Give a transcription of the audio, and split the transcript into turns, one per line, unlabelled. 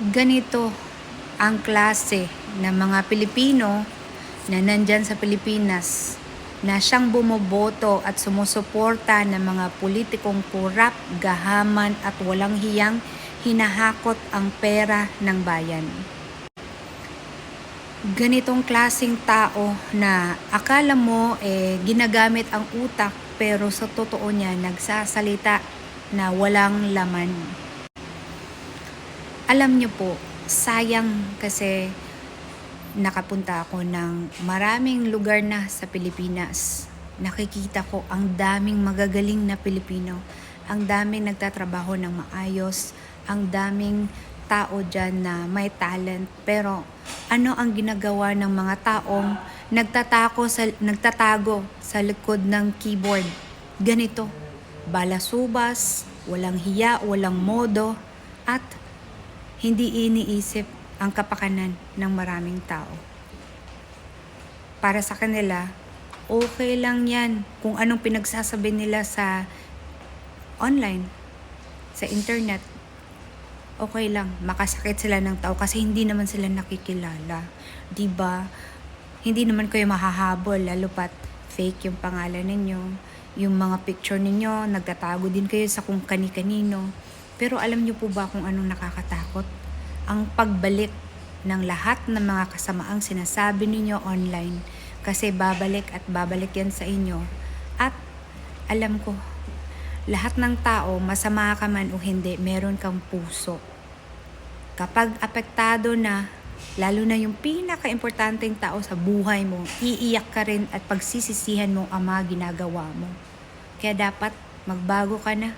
ganito ang klase ng mga Pilipino na nandyan sa Pilipinas na siyang bumoboto at sumusuporta ng mga politikong kurap, gahaman at walang hiyang hinahakot ang pera ng bayan. Ganitong klasing tao na akala mo eh ginagamit ang utak pero sa totoo niya nagsasalita na walang laman. Alam niyo po, sayang kasi nakapunta ako ng maraming lugar na sa Pilipinas. Nakikita ko ang daming magagaling na Pilipino. Ang daming nagtatrabaho ng maayos. Ang daming tao dyan na may talent. Pero ano ang ginagawa ng mga taong nagtatako sa, nagtatago sa likod ng keyboard? Ganito, balasubas, walang hiya, walang modo, at hindi iniisip ang kapakanan ng maraming tao. Para sa kanila, okay lang yan kung anong pinagsasabi nila sa online, sa internet. Okay lang, makasakit sila ng tao kasi hindi naman sila nakikilala. 'Di ba? Hindi naman kayo mahahabol lalo pat fake yung pangalan ninyo, yung mga picture ninyo, nagtatago din kayo sa kung kani-kanino. Pero alam niyo po ba kung anong nakakatakot? Ang pagbalik ng lahat ng mga kasamaang sinasabi ninyo online kasi babalik at babalik yan sa inyo. At alam ko, lahat ng tao, masama ka man o hindi, meron kang puso. Kapag apektado na, lalo na yung pinaka-importanteng tao sa buhay mo, iiyak ka rin at pagsisisihan mo ang mga ginagawa mo. Kaya dapat magbago ka na